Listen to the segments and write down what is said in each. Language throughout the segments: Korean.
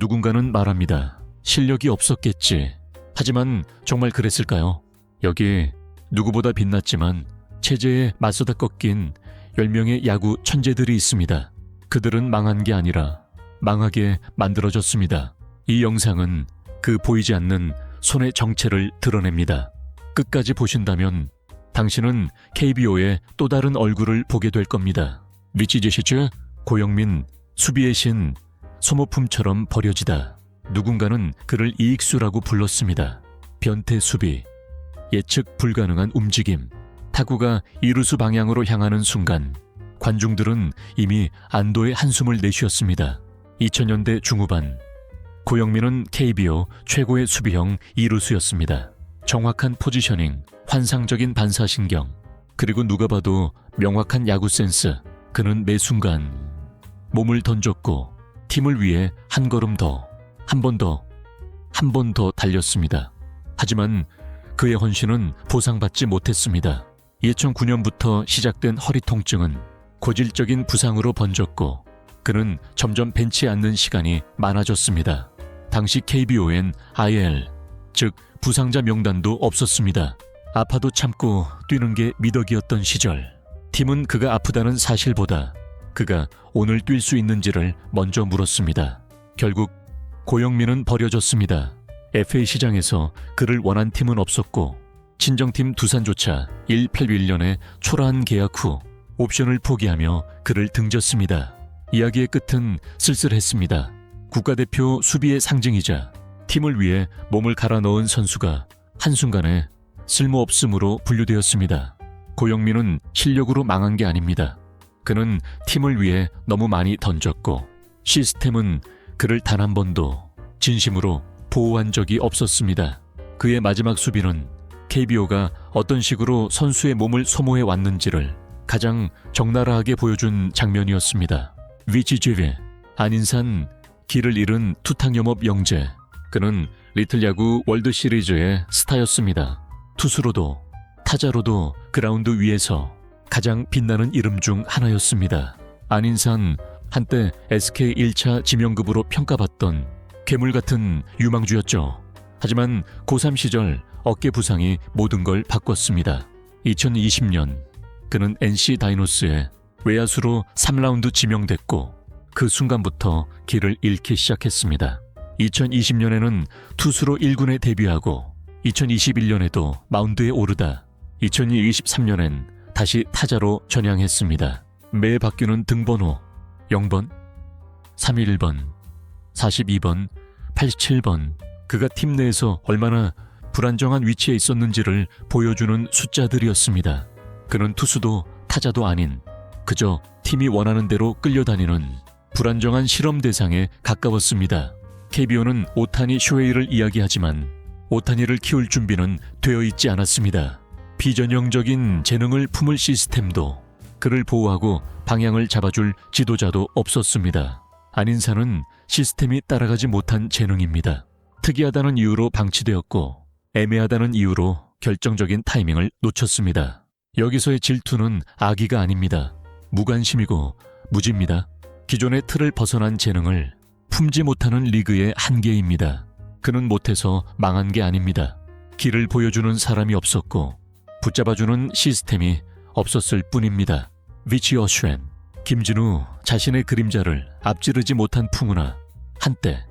누군가는 말합니다. 실력이 없었겠지. 하지만 정말 그랬을까요? 여기 누구보다 빛났지만 체제에 맞서다 꺾인 10명의 야구 천재들이 있습니다. 그들은 망한 게 아니라 망하게 만들어졌습니다. 이 영상은 그 보이지 않는 손의 정체를 드러냅니다. 끝까지 보신다면 당신은 KBO의 또 다른 얼굴을 보게 될 겁니다. 미치제시즈 고영민 수비의 신 소모품처럼 버려지다. 누군가는 그를 이익수라고 불렀습니다. 변태 수비, 예측 불가능한 움직임, 타구가 이루수 방향으로 향하는 순간 관중들은 이미 안도의 한숨을 내쉬었습니다. 2000년대 중후반 고영민은 KBO 최고의 수비형 이루수였습니다. 정확한 포지셔닝, 환상적인 반사신경, 그리고 누가 봐도 명확한 야구 센스. 그는 매 순간 몸을 던졌고 팀을 위해 한 걸음 더, 한 번 더, 한 번 더 달렸습니다. 하지만 그의 헌신은 보상받지 못했습니다. 2009년부터 시작된 허리 통증은 고질적인 부상으로 번졌고 그는 점점 벤치에 앉는 시간이 많아졌습니다. 당시 KBO엔 IL, 즉 부상자 명단도 없었습니다. 아파도 참고 뛰는 게 미덕이었던 시절. 팀은 그가 아프다는 사실보다 그가 오늘 뛸 수 있는지를 먼저 물었습니다. 결국 고영민은 버려졌습니다. FA 시장에서 그를 원한 팀은 없었고 친정팀 두산조차 1플 1년의 초라한 계약 후 옵션을 포기하며 그를 등졌습니다. 이야기의 끝은 쓸쓸했습니다. 국가대표 수비의 상징이자 팀을 위해 몸을 갈아 넣은 선수가 한순간에 쓸모없음으로 분류되었습니다. 고영민은 실력으로 망한 게 아닙니다. 그는 팀을 위해 너무 많이 던졌고 시스템은 그를 단 한 번도 진심으로 보호한 적이 없었습니다. 그의 마지막 수비는 KBO가 어떤 식으로 선수의 몸을 소모해 왔는지를 가장 적나라하게 보여준 장면이었습니다. 위치제외 안인산 길을 잃은 투탕염업 영재 그는 리틀 야구 월드 시리즈의 스타였습니다. 투수로도 타자로도 그라운드 위에서 가장 빛나는 이름 중 하나였습니다. 안인산 한때 SK 1차 지명급으로 평가받던 괴물 같은 유망주였죠. 하지만 고3 시절 어깨 부상이 모든 걸 바꿨습니다. 2020년 그는 NC 다이노스의 외야수로 3라운드 지명됐고 그 순간부터 길을 잃기 시작했습니다. 2020년에는 투수로 1군에 데뷔하고 2021년에도 마운드에 오르다 2023년엔 다시 타자로 전향했습니다. 매 바뀌는 등번호 0번, 311번, 42번, 87번 그가 팀 내에서 얼마나 불안정한 위치에 있었는지를 보여주는 숫자들이었습니다. 그는 투수도 타자도 아닌 그저 팀이 원하는 대로 끌려다니는 불안정한 실험 대상에 가까웠습니다. KBO는 오타니 쇼헤이를 이야기하지만 오타니를 키울 준비는 되어 있지 않았습니다. 비전형적인 재능을 품을 시스템도 그를 보호하고 방향을 잡아줄 지도자도 없었습니다. 안인사는 시스템이 따라가지 못한 재능입니다. 특이하다는 이유로 방치되었고 애매하다는 이유로 결정적인 타이밍을 놓쳤습니다. 여기서의 질투는 악의가 아닙니다. 무관심이고 무지입니다. 기존의 틀을 벗어난 재능을 품지 못하는 리그의 한계입니다. 그는 못해서 망한 게 아닙니다. 길을 보여주는 사람이 없었고 붙잡아주는 시스템이 없었을 뿐입니다. 위치 어슈엔, 김진우 자신의 그림자를 앞지르지 못한 풍우나 한때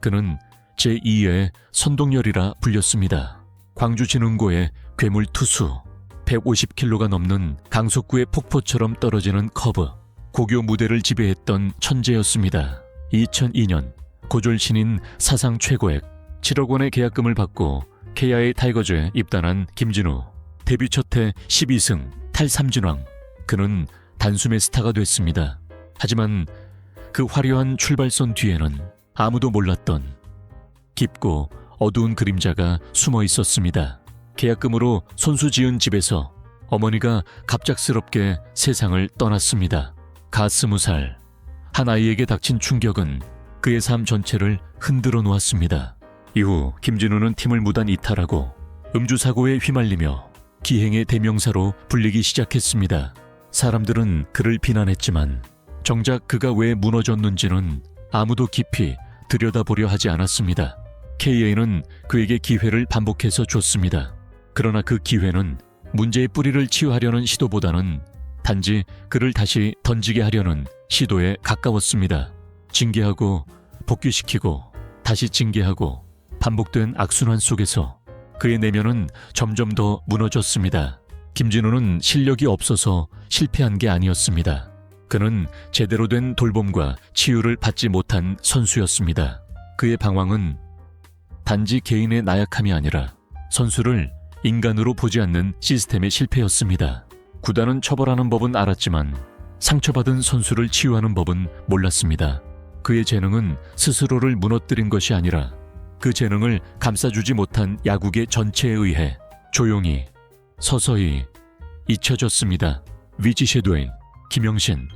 그는 제2의 선동열이라 불렸습니다. 광주진흥고의 괴물 투수, 150kg가 넘는 강속구의 폭포처럼 떨어지는 커브, 고교 무대를 지배했던 천재였습니다. 2002년 고졸 신인 사상 최고액 7억 원의 계약금을 받고 KIA 타이거즈에 입단한 김진우. 데뷔 첫 해 12승 탈삼진왕. 그는 단숨에 스타가 됐습니다. 하지만 그 화려한 출발선 뒤에는 아무도 몰랐던 깊고 어두운 그림자가 숨어 있었습니다. 계약금으로 손수 지은 집에서 어머니가 갑작스럽게 세상을 떠났습니다. 가 스무 살. 한 아이에게 닥친 충격은 그의 삶 전체를 흔들어 놓았습니다. 이후 김진우는 팀을 무단 이탈하고 음주 사고에 휘말리며 기행의 대명사로 불리기 시작했습니다. 사람들은 그를 비난했지만 정작 그가 왜 무너졌는지는 아무도 깊이 들여다보려 하지 않았습니다. KA는 그에게 기회를 반복해서 줬습니다. 그러나 그 기회는 문제의 뿌리를 치유하려는 시도보다는 단지 그를 다시 던지게 하려는 시도에 가까웠습니다. 징계하고 복귀시키고 다시 징계하고 반복된 악순환 속에서 그의 내면은 점점 더 무너졌습니다. 김진우는 실력이 없어서 실패한 게 아니었습니다. 그는 제대로 된 돌봄과 치유를 받지 못한 선수였습니다. 그의 방황은 단지 개인의 나약함이 아니라 선수를 인간으로 보지 않는 시스템의 실패였습니다. 구단은 처벌하는 법은 알았지만 상처받은 선수를 치유하는 법은 몰랐습니다. 그의 재능은 스스로를 무너뜨린 것이 아니라 그 재능을 감싸주지 못한 야구계 전체에 의해 조용히 서서히 잊혀졌습니다. 위지 섀도잉, 김영신,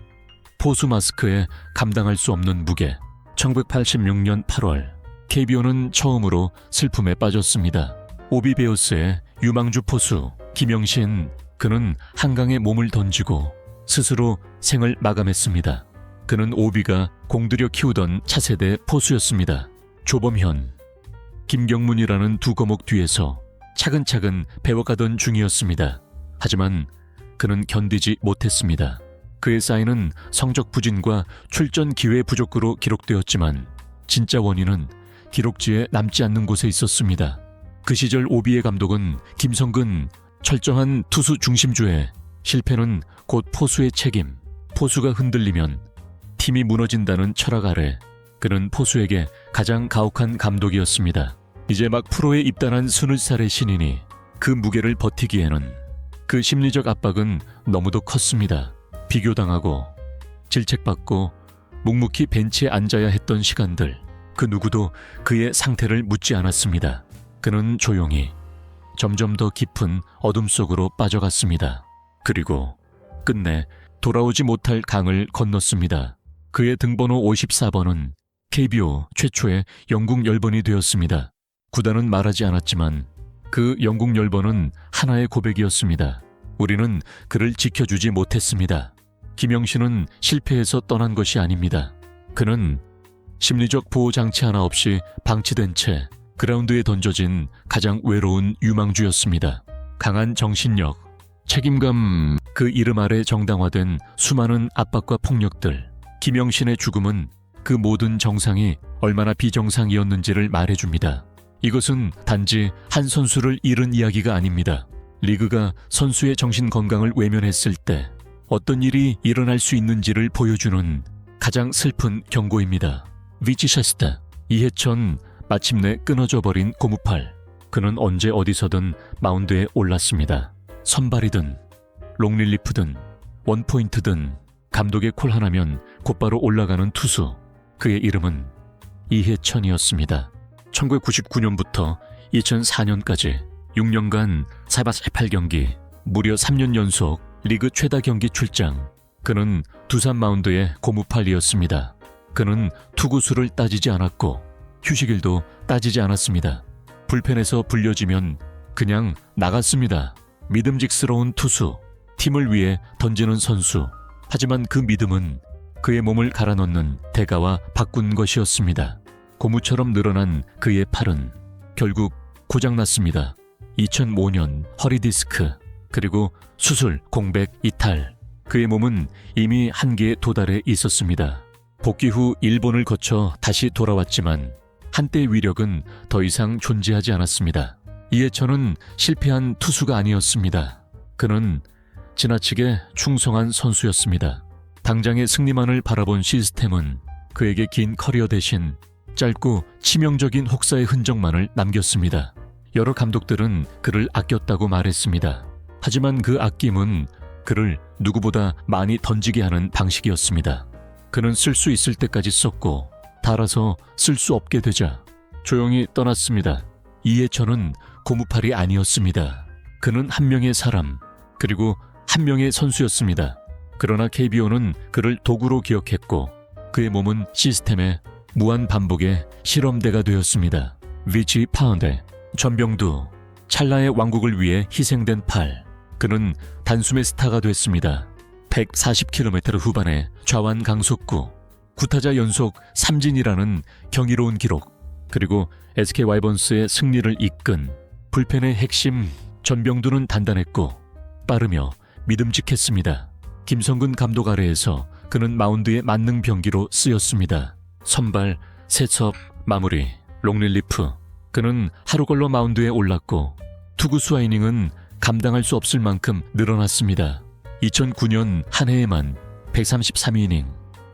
포수 마스크에 감당할 수 없는 무게. 1986년 8월 KBO는 처음으로 슬픔에 빠졌습니다. 오비베어스의 유망주 포수 김영신 그는 한강에 몸을 던지고 스스로 생을 마감했습니다. 그는 오비가 공들여 키우던 차세대 포수였습니다. 조범현, 김경문이라는 두 거목 뒤에서 차근차근 배워가던 중이었습니다. 하지만 그는 견디지 못했습니다. 그의 사인은 성적 부진과 출전 기회 부족으로 기록되었지만 진짜 원인은 기록지에 남지 않는 곳에 있었습니다. 그 시절 오비의 감독은 김성근 철저한 투수 중심주의 실패는 곧 포수의 책임. 포수가 흔들리면 팀이 무너진다는 철학 아래 그는 포수에게 가장 가혹한 감독이었습니다. 이제 막 프로에 입단한 스물 살의 신인이 그 무게를 버티기에는 그 심리적 압박은 너무도 컸습니다. 비교당하고 질책받고 묵묵히 벤치에 앉아야 했던 시간들 그 누구도 그의 상태를 묻지 않았습니다. 그는 조용히 점점 더 깊은 어둠 속으로 빠져갔습니다. 그리고 끝내 돌아오지 못할 강을 건넜습니다. 그의 등번호 54번은 KBO 최초의 영국 열번이 되었습니다. 구단은 말하지 않았지만 그 영국 열번은 하나의 고백이었습니다. 우리는 그를 지켜주지 못했습니다. 김영 신은 실패해서 떠난 것이 아닙니다. 그는 심리적 보호 장치 하나 없이 방치된 채 그라운드에 던져진 가장 외로운 유망주였습니다. 강한 정신력, 책임감, 그 이름 아래 정당화된 수많은 압박과 폭력들. 김영신의 죽음은 그 모든 정상이 얼마나 비정상이었는지를 말해줍니다. 이것은 단지 한 선수를 잃은 이야기가 아닙니다. 리그가 선수의 정신 건강을 외면했을 때 어떤 일이 일어날 수 있는지를 보여주는 가장 슬픈 경고입니다. 위치샤스타 이해천 마침내 끊어져 버린 고무팔. 그는 언제 어디서든 마운드에 올랐습니다. 선발이든 롱릴리프든 원포인트든 감독의 콜 하나면 곧바로 올라가는 투수. 그의 이름은 이해천이었습니다. 1999년부터 2004년까지 6년간 4바 18경기, 무려 3년 연속 리그 최다 경기 출장. 그는 두산 마운드의 고무팔이었습니다. 그는 투구수를 따지지 않았고 휴식일도 따지지 않았습니다. 불펜에서 불려지면 그냥 나갔습니다. 믿음직스러운 투수, 팀을 위해 던지는 선수. 하지만 그 믿음은 그의 몸을 갈아 넣는 대가와 바꾼 것이었습니다. 고무처럼 늘어난 그의 팔은 결국 고장났습니다. 2005년 허리 디스크, 그리고 수술, 공백, 이탈. 그의 몸은 이미 한계에 도달해 있었습니다. 복귀 후 일본을 거쳐 다시 돌아왔지만 한때의 위력은 더 이상 존재하지 않았습니다. 이해천은 실패한 투수가 아니었습니다. 그는 지나치게 충성한 선수였습니다. 당장의 승리만을 바라본 시스템은 그에게 긴 커리어 대신 짧고 치명적인 혹사의 흔적만을 남겼습니다. 여러 감독들은 그를 아꼈다고 말했습니다. 하지만 그 아낌은 그를 누구보다 많이 던지게 하는 방식이었습니다. 그는 쓸 수 있을 때까지 썼고 달아서 쓸 수 없게 되자 조용히 떠났습니다. 이해천은 고무팔이 아니었습니다. 그는 한 명의 사람 그리고 한 명의 선수였습니다. 그러나 KBO는 그를 도구로 기억했고 그의 몸은 시스템의 무한 반복의 실험대가 되었습니다. 위치 파운드, 전병두, 찰나의 왕국을 위해 희생된 팔. 그는 단숨에 스타가 됐습니다. 140km 후반에 좌완 강속구, 구타자 연속 삼진이라는 경이로운 기록, 그리고 SK 와이번스의 승리를 이끈 불펜의 핵심 전병두는 단단했고 빠르며 믿음직했습니다. 김성근 감독 아래에서 그는 마운드의 만능 병기로 쓰였습니다. 선발, 세첩, 마무리, 롱릴리프. 그는 하루 걸러 마운드에 올랐고 투구수 이닝은 감당할 수 없을 만큼 늘어났습니다. 2009년 한 해에만 133이닝.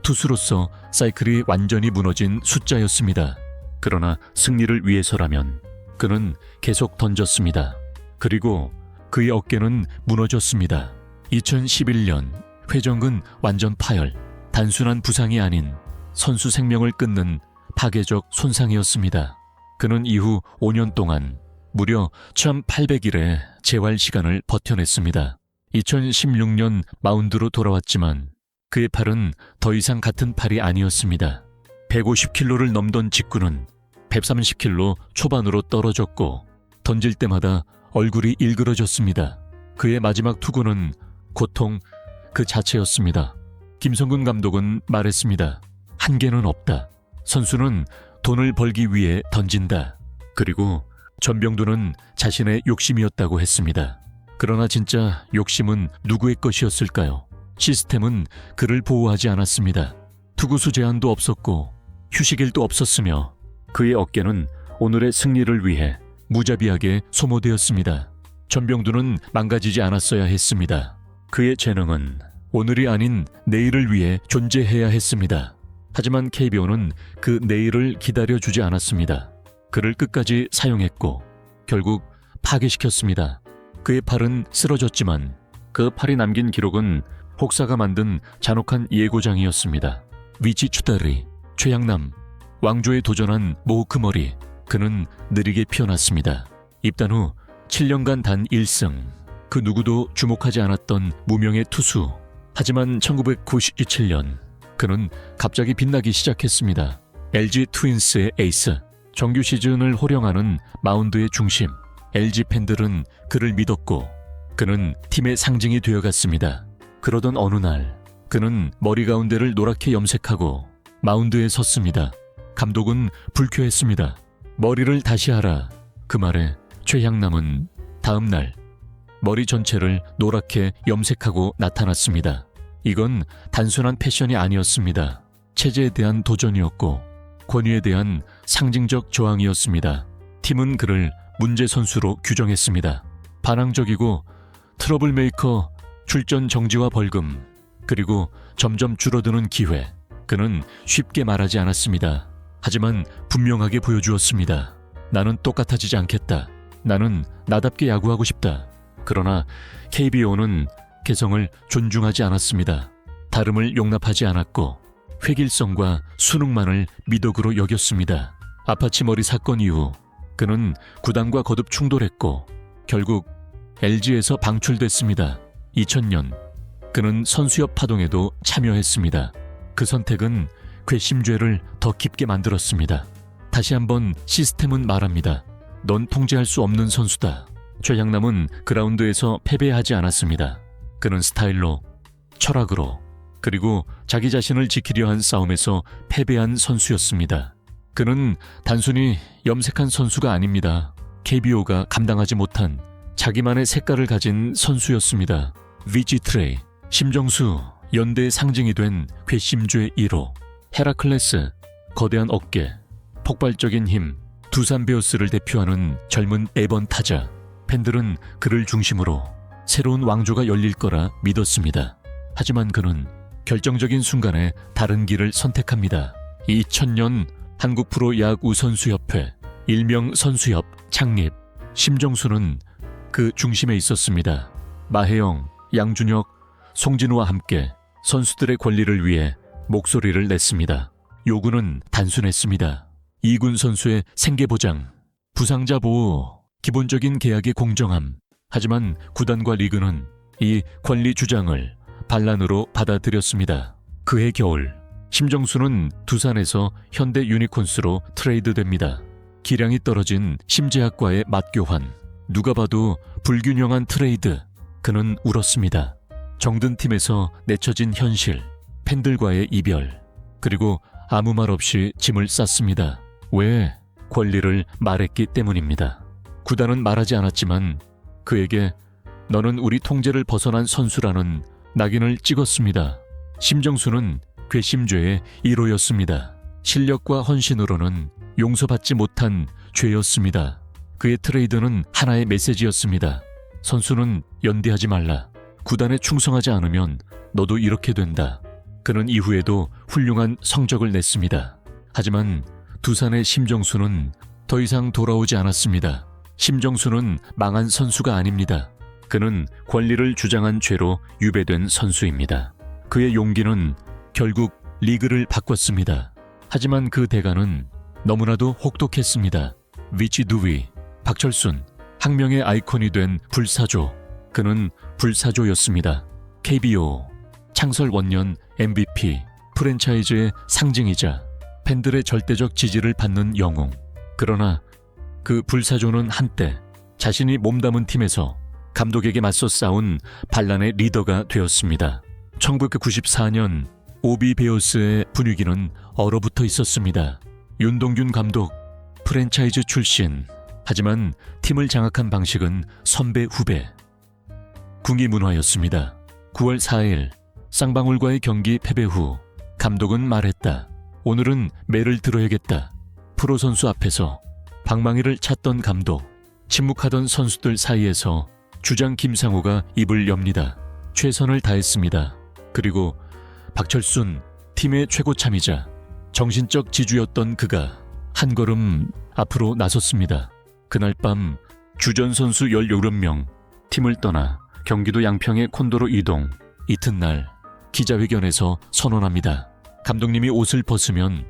투수로서 사이클이 완전히 무너진 숫자였습니다. 그러나 승리를 위해서라면 그는 계속 던졌습니다. 그리고 그의 어깨는 무너졌습니다. 2011년 회전근 완전 파열, 단순한 부상이 아닌 선수 생명을 끊는 파괴적 손상이었습니다. 그는 이후 5년 동안 무려 1800일의 재활 시간을 버텨냈습니다. 2016년 마운드로 돌아왔지만 그의 팔은 더 이상 같은 팔이 아니었습니다. 150킬로를 넘던 직구는 130킬로 초반으로 떨어졌고 던질 때마다 얼굴이 일그러졌습니다. 그의 마지막 투구는 고통 그 자체였습니다. 김성근 감독은 말했습니다. 한계는 없다. 선수는 돈을 벌기 위해 던진다. 그리고 전병두는 자신의 욕심이었다고 했습니다. 그러나 진짜 욕심은 누구의 것이었을까요? 시스템은 그를 보호하지 않았습니다. 투구수 제한도 없었고 휴식일도 없었으며 그의 어깨는 오늘의 승리를 위해 무자비하게 소모되었습니다. 전병두는 망가지지 않았어야 했습니다. 그의 재능은 오늘이 아닌 내일을 위해 존재해야 했습니다. 하지만 KBO는 그 내일을 기다려주지 않았습니다. 그를 끝까지 사용했고 결국 파괴시켰습니다. 그의 팔은 쓰러졌지만 그 팔이 남긴 기록은 혹사가 만든 잔혹한 예고장이었습니다. 위치 추다리, 최양남, 왕조에 도전한 모크머리, 그는 느리게 피어났습니다. 입단 후 7년간 단 1승, 그 누구도 주목하지 않았던 무명의 투수. 하지만 1997년 그는 갑자기 빛나기 시작했습니다. LG 트윈스의 에이스, 정규 시즌을 호령하는 마운드의 중심. LG 팬들은 그를 믿었고 그는 팀의 상징이 되어갔습니다. 그러던 어느 날 그는 머리 가운데를 노랗게 염색하고 마운드에 섰습니다. 감독은 불쾌했습니다. 머리를 다시 하라. 그 말에 최향남은 다음 날 머리 전체를 노랗게 염색하고 나타났습니다. 이건 단순한 패션이 아니었습니다. 체제에 대한 도전이었고 권위에 대한 상징적 저항이었습니다. 팀은 그를 문제 선수로 규정했습니다. 반항적이고 트러블 메이커, 출전 정지와 벌금, 그리고 점점 줄어드는 기회. 그는 쉽게 말하지 않았습니다. 하지만 분명하게 보여주었습니다. 나는 똑같아지지 않겠다. 나는 나답게 야구하고 싶다. 그러나 KBO는 개성을 존중하지 않았습니다. 다름을 용납하지 않았고 획일성과 수능만을 미덕으로 여겼습니다. 아파치 머리 사건 이후 그는 구단과 거듭 충돌했고 결국 LG에서 방출됐습니다. 2000년 그는 선수협 파동에도 참여했습니다. 그 선택은 괘씸죄를 더 깊게 만들었습니다. 다시 한번 시스템은 말합니다. 넌 통제할 수 없는 선수다. 최양남은 그라운드에서 패배하지 않았습니다. 그는 스타일로, 철학으로, 그리고 자기 자신을 지키려 한 싸움에서 패배한 선수였습니다. 그는 단순히 염색한 선수가 아닙니다. KBO가 감당하지 못한 자기만의 색깔을 가진 선수였습니다. 위지 트레이, 심정수, 연대의 상징이 된 괘씸죄 1호, 헤라클레스, 거대한 어깨, 폭발적인 힘, 두산 베어스를 대표하는 젊은 에번 타자. 팬들은 그를 중심으로 새로운 왕조가 열릴 거라 믿었습니다. 하지만 그는 결정적인 순간에 다른 길을 선택합니다. 2000년 한국 프로 야구 선수협회 일명 선수협 창립 심정수는 그 중심에 있었습니다. 마혜영, 양준혁, 송진우와 함께 선수들의 권리를 위해 목소리를 냈습니다. 요구는 단순했습니다. 이군 선수의 생계 보장, 부상자 보호, 기본적인 계약의 공정함. 하지만 구단과 리그는 이 권리 주장을 반란으로 받아들였습니다. 그해 겨울, 심정수는 두산에서 현대 유니콘스로 트레이드됩니다. 기량이 떨어진 심재학과의 맞교환. 누가 봐도 불균형한 트레이드. 그는 울었습니다. 정든 팀에서 내쳐진 현실, 팬들과의 이별. 그리고 아무 말 없이 짐을 쌌습니다. 왜? 권리를 말했기 때문입니다. 구단은 말하지 않았지만 그에게 너는 우리 통제를 벗어난 선수라는 낙인을 찍었습니다. 심정수는 괘씸죄의 1호였습니다. 실력과 헌신으로는 용서받지 못한 죄였습니다. 그의 트레이드는 하나의 메시지였습니다. 선수는 연대하지 말라. 구단에 충성하지 않으면 너도 이렇게 된다. 그는 이후에도 훌륭한 성적을 냈습니다. 하지만 두산의 심정수는 더 이상 돌아오지 않았습니다. 심정수는 망한 선수가 아닙니다. 그는 권리를 주장한 죄로 유배된 선수입니다. 그의 용기는 결국 리그를 바꿨습니다. 하지만 그 대가는 너무나도 혹독했습니다. 위치 두위, 박철순, 학명의 아이콘이 된 불사조. 그는 불사조였습니다. KBO, 창설 원년 MVP, 프랜차이즈의 상징이자 팬들의 절대적 지지를 받는 영웅. 그러나 그 불사조는 한때 자신이 몸담은 팀에서 감독에게 맞서 싸운 반란의 리더가 되었습니다. 1994년 오비 베어스의 분위기는 얼어붙어 있었습니다. 윤동균 감독, 프랜차이즈 출신. 하지만 팀을 장악한 방식은 선배 후배. 궁이 문화였습니다. 9월 4일 쌍방울과의 경기 패배 후 감독은 말했다. 오늘은 매를 들어야겠다. 프로 선수 앞에서 방망이를 찼던 감독, 침묵하던 선수들 사이에서 주장 김상우가 입을 엽니다. 최선을 다했습니다. 그리고 박철순 팀의 최고참이자 정신적 지주였던 그가 한 걸음 앞으로 나섰습니다. 그날 밤 주전 선수 17명 팀을 떠나 경기도 양평의 콘도로 이동. 이튿날 기자회견에서 선언합니다. 감독님이 옷을 벗으면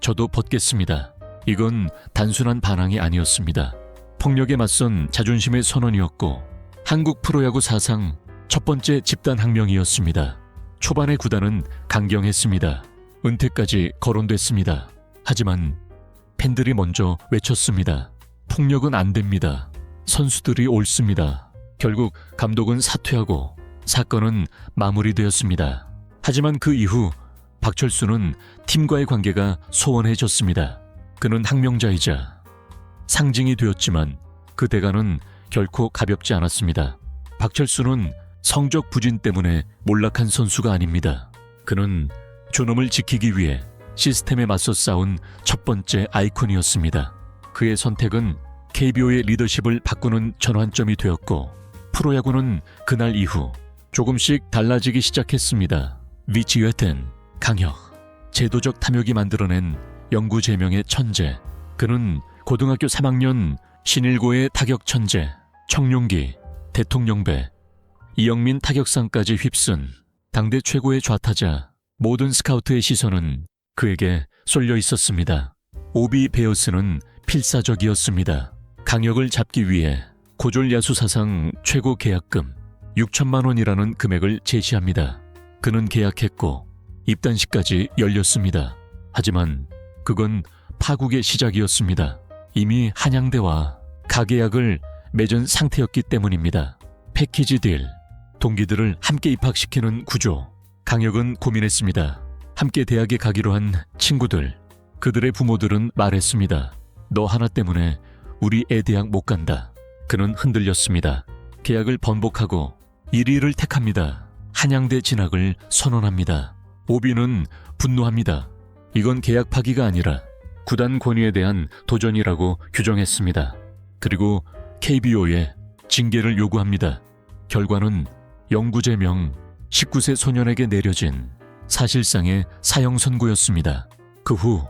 저도 벗겠습니다. 이건 단순한 반항이 아니었습니다. 폭력에 맞선 자존심의 선언이었고 한국 프로야구 사상 첫 번째 집단 항명이었습니다. 초반의 구단은 강경했습니다. 은퇴까지 거론됐습니다. 하지만 팬들이 먼저 외쳤습니다. 폭력은 안 됩니다. 선수들이 옳습니다. 결국 감독은 사퇴하고 사건은 마무리되었습니다. 하지만 그 이후 박철수는 팀과의 관계가 소원해졌습니다. 그는 항명자이자 상징이 되었지만 그 대가는 결코 가볍지 않았습니다. 박철수는 성적 부진 때문에 몰락한 선수가 아닙니다. 그는 존엄을 지키기 위해 시스템에 맞서 싸운 첫 번째 아이콘이었습니다. 그의 선택은 KBO의 리더십을 바꾸는 전환점이 되었고 프로야구는 그날 이후 조금씩 달라지기 시작했습니다. 위치웨텐, 강혁, 제도적 탐욕이 만들어낸 영구 제명의 천재. 그는 고등학교 3학년 신일고의 타격 천재, 청룡기, 대통령배, 이영민 타격상까지 휩쓴 당대 최고의 좌타자 모든 스카우트의 시선은 그에게 쏠려 있었습니다. 오비 베어스는 필사적이었습니다. 강역을 잡기 위해 고졸 야수 사상 최고 계약금 6천만 원이라는 금액을 제시합니다. 그는 계약했고 입단식까지 열렸습니다. 하지만 그건 파국의 시작이었습니다. 이미 한양대와 가계약을 맺은 상태였기 때문입니다. 패키지 딜, 동기들을 함께 입학시키는 구조. 강혁은 고민했습니다. 함께 대학에 가기로 한 친구들, 그들의 부모들은 말했습니다. 너 하나 때문에 우리 애 대학 못 간다. 그는 흔들렸습니다. 계약을 번복하고 1위를 택합니다. 한양대 진학을 선언합니다. 오비는 분노합니다. 이건 계약 파기가 아니라 구단 권위에 대한 도전이라고 규정했습니다. 그리고 KBO에 징계를 요구합니다. 결과는 영구제명 19세 소년에게 내려진 사실상의 사형 선고였습니다. 그 후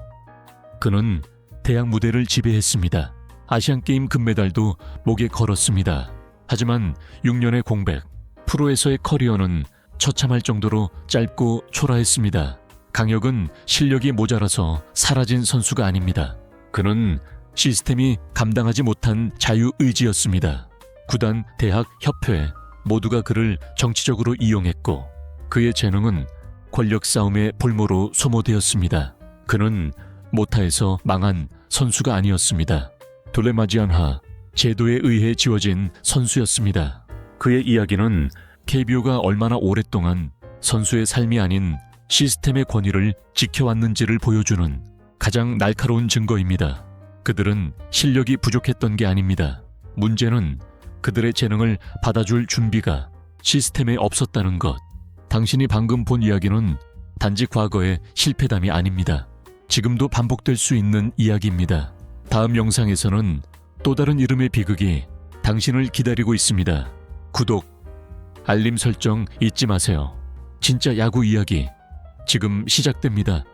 그는 대학 무대를 지배했습니다. 아시안게임 금메달도 목에 걸었습니다. 하지만 6년의 공백, 프로에서의 커리어는 처참할 정도로 짧고 초라했습니다. 강혁은 실력이 모자라서 사라진 선수가 아닙니다. 그는 시스템이 감당하지 못한 자유의지였습니다. 구단, 대학, 협회 모두가 그를 정치적으로 이용했고 그의 재능은 권력 싸움의 볼모로 소모되었습니다. 그는 모타에서 망한 선수가 아니었습니다. 돌레마지안하 제도에 의해 지워진 선수였습니다. 그의 이야기는 KBO가 얼마나 오랫동안 선수의 삶이 아닌 시스템의 권위를 지켜왔는지를 보여주는 가장 날카로운 증거입니다. 그들은 실력이 부족했던 게 아닙니다. 문제는 그들의 재능을 받아줄 준비가 시스템에 없었다는 것. 당신이 방금 본 이야기는 단지 과거의 실패담이 아닙니다. 지금도 반복될 수 있는 이야기입니다. 다음 영상에서는 또 다른 이름의 비극이 당신을 기다리고 있습니다. 구독, 알림 설정 잊지 마세요. 진짜 야구 이야기 지금 시작됩니다.